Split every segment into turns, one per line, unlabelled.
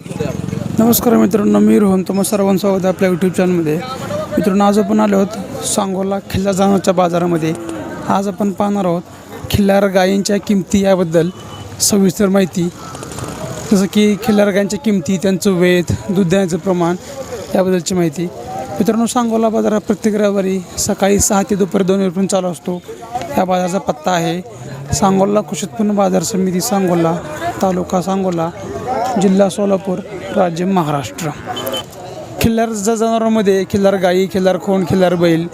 नमस्कार मित्रांनो मी रोहन. तुम्हा सर्वांचं स्वागत आहे आपल्या यूट्यूब चॅनलमध्ये मित्रांनो आज आपण आलो आहोत सांगोला खिल्ला जाण्याच्या बाजारामध्ये. आज आपण पाहणार आहोत खिल्लार गायींच्या किमती याबद्दल सविस्तर माहिती. जसं की खिल्लार गायींच्या किमती त्यांचं वेध दूध देण्याचं प्रमाण याबद्दलची माहिती. मित्रांनो सांगोला बाजार हा प्रत्येक रविवारी सकाळी सहा ते दुपारी दोन वेळपर्यंत चालू असतो. या बाजाराचा पत्ता आहे सांगोला कृषी उत्पन्न बाजार समिती सांगोला तालुका सांगोला. जिल्हा सोलापूर राज्य महाराष्ट्र. खिल्लार ज- जनावरांमध्ये खिल्लार गाई खिल्लार खोंड खिल्लार बैल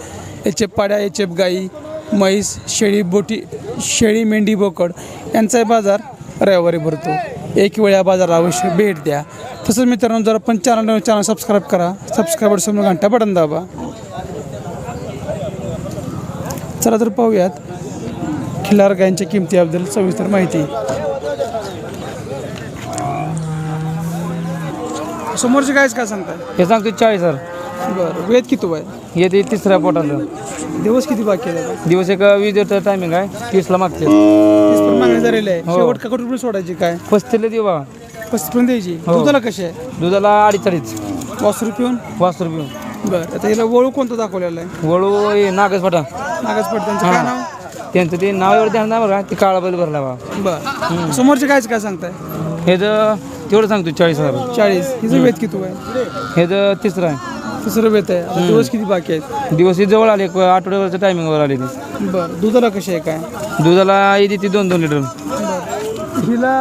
एचेप पाड्या एचेप गाई म्हैस शेळी बोटी शेळी मेंढी बोकड यांचाही बाजार रविवारी भरतो. एक वेळ या बाजाराला अवश्य भेट द्या. तसंच मित्रांनो जर आपण चॅनल चॅनल सबस्क्राईब करा सबस्क्राईबर समोर घंटा बटन दाबा. चला तर पाहूयात खिल्लार गायांच्या किमतीबद्दल सविस्तर माहिती. समोरचे गायच काय सांगताय?
हे सांगतो चाळीस सर
बरं वेद किती आहे
येते तिसऱ्या पोटाला
दिवस किती बाकी आहे दादा?
दिवस एक वीस दिवस टायमिंग आहे. तीसला मागते
तीस पण मागणी झालेली आहे.
हो.
शेवट का कुठे सोडायची काय?
पस्तीसला देऊ बा
पस्तीस पण द्यायची.
हो.
दुधाला कशी आहे?
दुधाला अडीच अडीच
पाच रुपये
पाच रुपये
बरं आता हिला वळू कोणतं दाखवलेलं आहे?
वळू हे नागच फाटा
नागच त्यांचं काय नाव?
त्यांचं ते नाव एवढं ध्यान नाही बघा ते काळा बैल भरला बा
बरं. समोरचे गायचं काय सांगताय?
हे तर तेवढं सांगतो चाळीस हजार.
चाळीस. हिचं वेद किती आहे
हे तर तिसरं आहे.
तिसरं वेद आहे. आता दिवस किती बाकी आहेत?
दिवस हे जवळ आले आठवड्यावरच्या टायमिंगवर आले ते.
बरं. दुधाला कशी आहे काय?
दुधाला येते ती दोन दोन लिटर.
हिला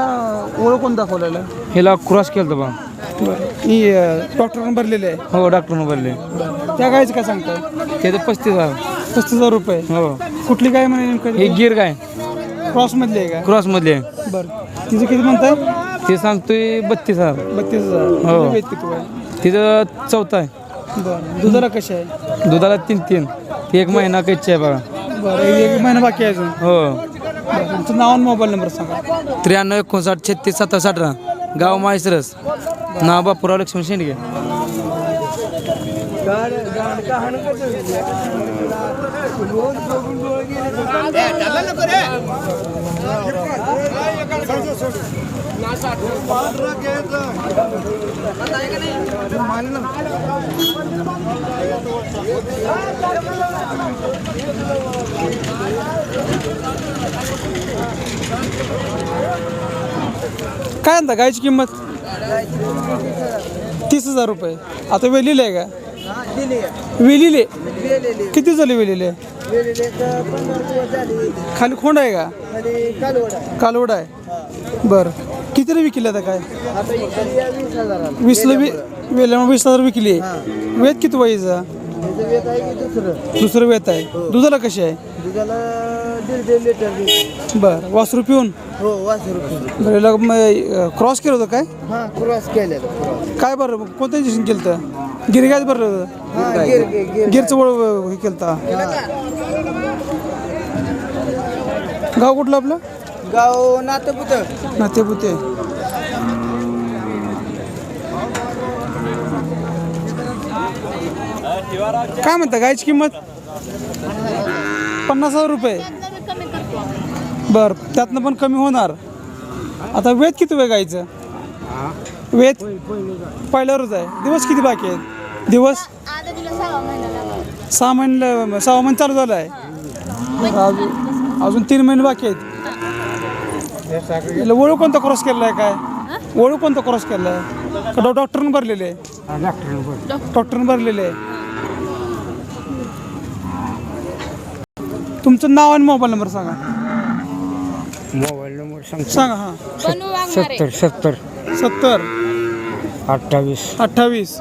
ओळख कोण दाखवलेलं? आहे
ह्याला क्रॉस केलं बा.
ही डॉक्टरने भरलेले आहे?
हो डॉक्टरनं भरले
त्या गायचं काय सांगताय?
हे तर पस्तीस हजार.
पस्तीस हजार रुपये.
हो.
कुठली गाय म्हणे नेमकं?
हे गिर काय
क्रॉसमधली आहे का?
क्रॉसमधले आहे.
बरं. तिचं किती म्हणताय?
ते सांगतोय बत्तीस हजार.
बत्तीस हजार.
हो.
तिचं किती आहे?
तिथं चौथा आहे.
बरं. दुधाला कशी आहे?
दुधाला तीन तीन. ती एक महिना कच्ची आहे बघा.
बरं. एक महिना बाकी आहे अजून?
हो.
बरं, तुमचं नाव आणि मोबाईल नंबर सांगा.
त्र्याण्णव एकोणसाठ छत्तीस सत्तावीस अठरा गाव माहेसरस. नाव बापूराव लक्ष्मण शेंडगे.
काय म्हणता गायची किंमत? तीस हजार रुपये. आता वेलेले आहे का? वेलेले किती झाले वेलेले? खाली खोंड आहे का? कालवड आहे. बरं. कितीला विकले आता काय? वीसला वि वेल्या वीस हजार विकली. आहे वेद किती वाईचा दुसरं. वेत आहे. दुधाला कशी आहे?
दुधाला दीड दीड लिटर
बरं वासरू पिऊन?
हो वासरू
बरं मग क्रॉस केलं होतं काय?
हा क्रॉस केलेलं क्रॉस
काय बरं मग कोणत्या दिवशी केलं होतं? गिरगायच बरं होतं?
हा गिर गिर गिर
गिरचं वळ हे केलं होतं. गाव कुठलं आपलं?
गाव नातपुत.
नातेपुते. काय म्हणता गायची किंमत? पन्नास हजार रुपये. बर त्यातनं पण कमी होणार. आता वेद किती वेळ गायचं? वेद पहिल्यावरच आहे. दिवस किती बाकी आहेत? दिवस?
सहा महिना
सहा महिने चालू झालं आहे अजून अजून तीन महिने बाकी आहेत. ओळख कोणता क्रॉस केला आहे काय? ओळख कोणता क्रॉस केला आहे? का डॉक्टरनं भरलेले आहे. डॉक्टरनं भरलेले आहे. तुमचं नाव आणि मोबाईल नंबर सांगा.
मोबाईल नंबर सांग
सांगा हां.
बनू
सत्तर सत्तर.
सत्तर.
अठ्ठावीस.
अठ्ठावीस.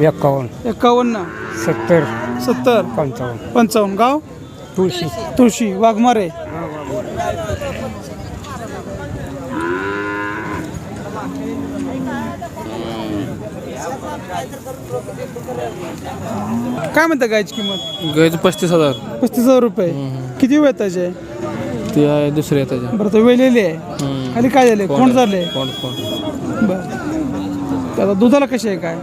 एकावन्न.
एकावन्न.
सत्तर.
सत्तर.
पंचावन्न.
पंचावन्न. गाव?
तुळशी.
तुळशी. वाघमारे. काय म्हणता गायची किंमत?
गायचं पस्तीस हजार.
पस्तीस हजार रुपये. किती वेळ त्याचे
ते आहे दुसरे त्याच्या
बरं तो वेलेली आहे. खाली काय झाले कोण झाले
कोण कोण?
बरं. आता दुधाला कशी आहे काय?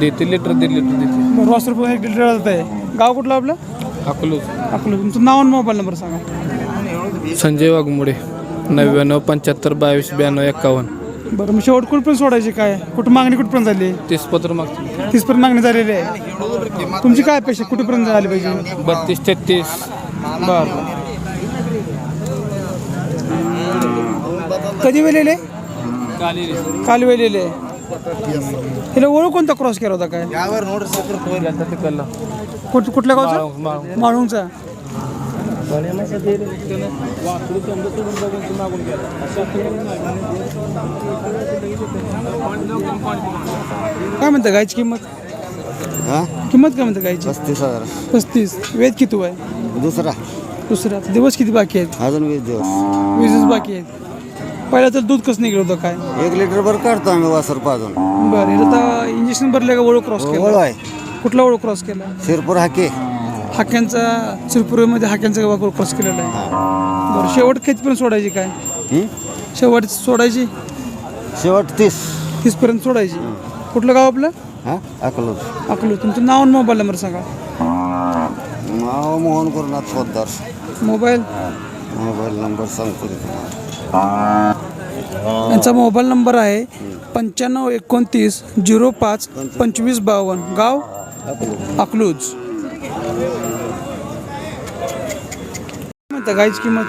देते लिटर दीड लिटर देते.
पाच रुपये एक लिटर जात आहे गाव कुठलं आपलं?
अकलूज.
आपलं तुमचं नाव आणि मोबाईल नंबर सांगा.
संजय वाघमोडे नव्याण्णव पंच्याहत्तर बावीस ब्याण्णव एक्कावन्न.
बरं मग शेवट कुठपर्यंत सोडायची काय? कुठं मागणी कुठपर्यंत झाली?
तीस पत्र मागतो
तीसपर्यंत मागणी झालेली आहे. तुमची काय अपेक्षा? कुठपर्यंत झाली पाहिजे?
बत्तीस तेहतीस.
बरं. कधी वेलेले?
काली
काल वेलेले. तिला ओळख कोणता क्रॉस केला होता काय? कुठल्या गावचा. माळुंगचा. काय म्हणता गायची किंमत?
हा?
किंमत काय म्हणता गायची?
पस्तीस हजार.
पस्तीस. वेद किती आहे
दुसरा.
दुसरा. दिवस किती बाकी आहेत?
अजून वीस दिवस.
वीसच बाकी आहेत. पहिला तर दूध कसं निघलं होतं काय?
एक लिटर भर काढतो आम्ही वासर पाजून.
बरं हिला तर इंजेक्शन भरले का ओळख क्रॉस केला.
आहे.
कुठला ओळख क्रॉस केला?
शिरपूर हाके.
हाक्यांचा चिरपुरीमध्ये हाक्यांचा गावा क्रॉस केलेला आहे. बरं शेवट कितीपर्यंत सोडायची काय?
हं?
शेवट सोडायची?
शेवट तीस.
तीसपर्यंत सोडायची. कुठलं गाव आपलं?
हा? अकलूज.
अकलू तुमचं नाव आणि मोबाईल नंबर सांगा.
नाव Mohan Gurunath Poddar.
Mobile?
Mobile number सांगतो तुम्हाला.
यांचा मोबाईल नंबर आहे पंच्याण्णव एकोणतीस झिरो पाच पंचवीस. बावन्न. गाव? अकलूज. म्हणता गाईची किंमत?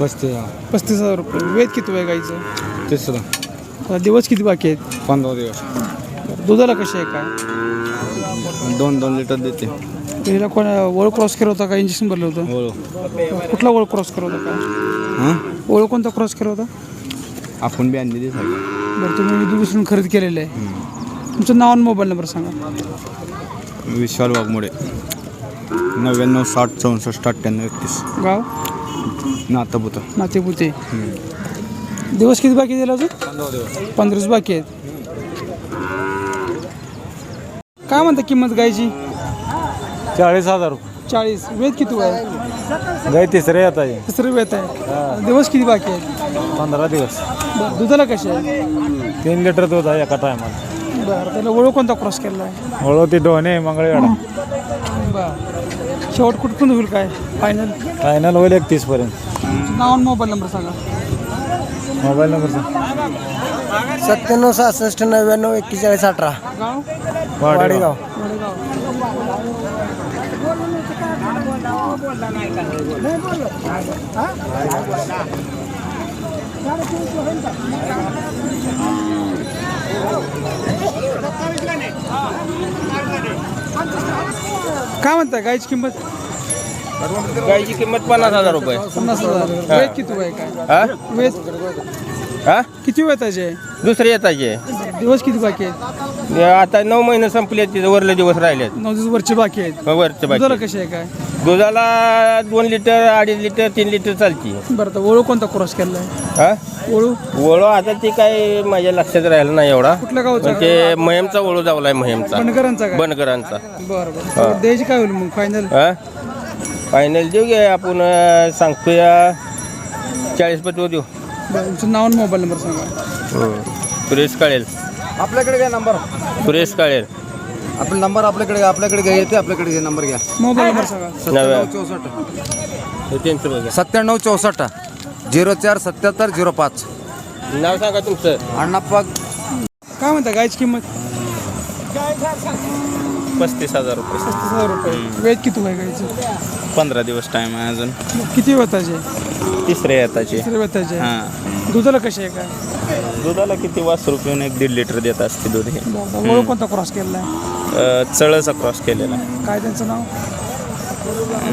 पस्तीस
पस्तीस हजार रुपये. वेद किती आहे गाईचं?
तिसरा
आता दिवस किती बाकी आहेत?
पंधरा दिवस.
दुधाला कशी आहे काय?
दोन दोन लिटर देते.
हिला कोण ओळख क्रॉस केला होता का? इंजेक्शन भरलं होतं?
ओळख
कुठला ओळख क्रॉस केला होता काय
हां?
ओळख कोणता क्रॉस केला होता?
आपण बी आणली दिसायला
बरं तुम्ही दुसरून खरेदी केलेलं आहे. तुमचं नाव आणि मोबाईल नंबर सांगा.
विशाल वाघमोडे. नव्याण्णव साठ चौसष्ट अठ्ठ्याण्णव एकतीस.
गाव?
नातापुता.
नातेपुते दिवस किती बाकी दिला अजून? पंधरा बाकी आहेत. काय म्हणता किंमत गायची?
चाळीस हजार रुपये.
चाळीस. वेद किती आहे?
गाय तिसरे येत आहे.
तिसरं वेत आहे. दिवस किती बाकी आहेत?
पंधरा दिवस.
बरं दुधाला कशी आहे
तीन लिटर दूध आहे एका टायमाला.
बरं त्याला ओळख कोणता क्रॉस केला आहे?
वळवती डोणे मंगळवेढा.
बरं. शेवट कुठपर्यंत होईल काय? फायनल
फायनल होईल एकतीसपर्यंत.
नाव आणि मोबाईल नंबर सांगा.
मोबाईल नंबर सांग.
सत्त्याण्णव सहासष्ट नव्याण्णव एक्केचाळीस अठरा.
गाव?
वाडेगाव.
काय म्हणता गायची किंमत?
गायची किंमत पन्नास हजार रुपये.
पन्नास हजार. वेद किती आहे काय?
हा?
वेद
हा?
किती वेताचे आहे
दुसरे येताचे
दिवस किती बाकी आहेत?
आता नऊ महिने संपले तिथे वरले दिवस राहिलेत.
नऊ दिवस वरचे बाकी आहेत.
वरचे
दुधाला
बाकी
कशी आहे काय?
दुधाला दोन लिटर अडीच लिटर तीन लिटर चालती.
बरं तर ओळू कोणता क्रॉस केला आहे?
हा?
ओळू?
ओळो आता ती काय माझ्या लक्षात राहिलं नाही एवढा.
कुठल्या गावचा?
पण ते महेमचा ओळू जावलाय महेमचा
बनकरांचा काय
बनकरांचा.
बरं बरं. द्यायची काय होईल मग? फायनल
हा? फायनल देऊ गे आपण अं, सांगतोया. चाळीस पत्र देऊ.
तुमचं नाव आणि मोबाईल नंबर सांगा.
सुरेश काळेल.
आपल्याकडे घ्या नंबर
सुरेश काळेल.
आपला नंबर आपल्याकडे आपल्याकडे घ्या येते आपल्याकडे घ्या नंबर घ्या.
मोबाईल नंबर सांगा.
नव्या.
चौसष्ट.
त्यांचं बघा
सत्त्याण्णव चौसष्ट. झिरो चार सत्याहत्तर झिरो पाच.
नाव सांगा तुमचं.
अण्णाप्पा.
काय म्हणता गायची किंमत?
पस्तीस हजार रुपये.
पस्तीस हजार रुपये. वेद किती आहे गायचं?
पंधरा दिवस टाईम आहे अजून.
किती वेताचे?
तिसरे येताचे
तिसरे वेताचे.
हां.
दुधाला कशी आहे काय?
दुधाला किती वास रुपये एक दीड लिटर देत असते दूध हे?
कोणता क्रॉस केला आहे?
अ, चळचा क्रॉस केलेला.
काय त्यांचं नाव?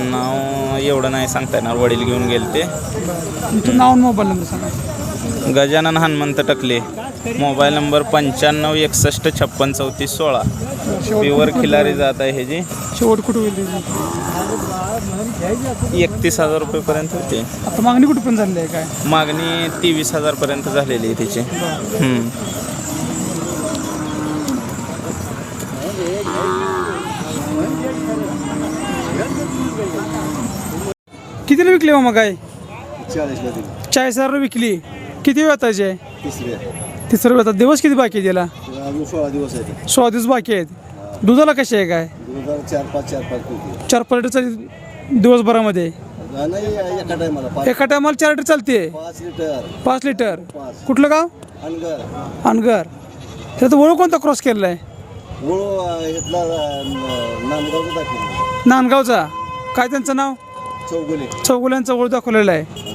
नाव एवढं नाही सांगता येणार वडील घेऊन गेले ते
तुमचं नाव आणि मोबाईल नंबर सांगा.
गजानन हनुमंत टकले. मोबाईल नंबर पंच्याण्णव एकसष्ट छप्पन चौतीस सोळा.
शेवट
प्युअर खिलारी जात आहे ह्याची
शेवट कुठे होईल त्याची
एकतीस हजार रुपयेपर्यंत होते.
आता मागणी कुठपर्यंत झाली आहे काय?
मागणी तेवीस हजारपर्यंत झालेली आहे तिची. हम्म.
कितीला विकली मग काय
चाळीस
चाळीस हजार विकली. किती वेताची आहे
तिसऱ्या.
तिसरं वेतात दिवस किती बाकी आहे त्याला
अजून सोळा दिवस आहे
सोळा दिवस बाकी आहेत. दुधाला कशी आहे काय
दोन हजार चार पाच चार पाच
चार पाच लिटरचा दिवसभरामध्ये?
नाही एका टायमाला पाच
एका टायमाला चार लिटर चालते?
पाच लिटर
पाच लिटर कुठलं गाव?
अनगर.
अनगर. त्याचं ओळख कोणता क्रॉस केलेला आहे
इथला नांदगावचं
नांदगावचा. काय त्यांचं नाव?
चौगुले.
चौगुल्यांचा ओळख दाखवलेला आहे.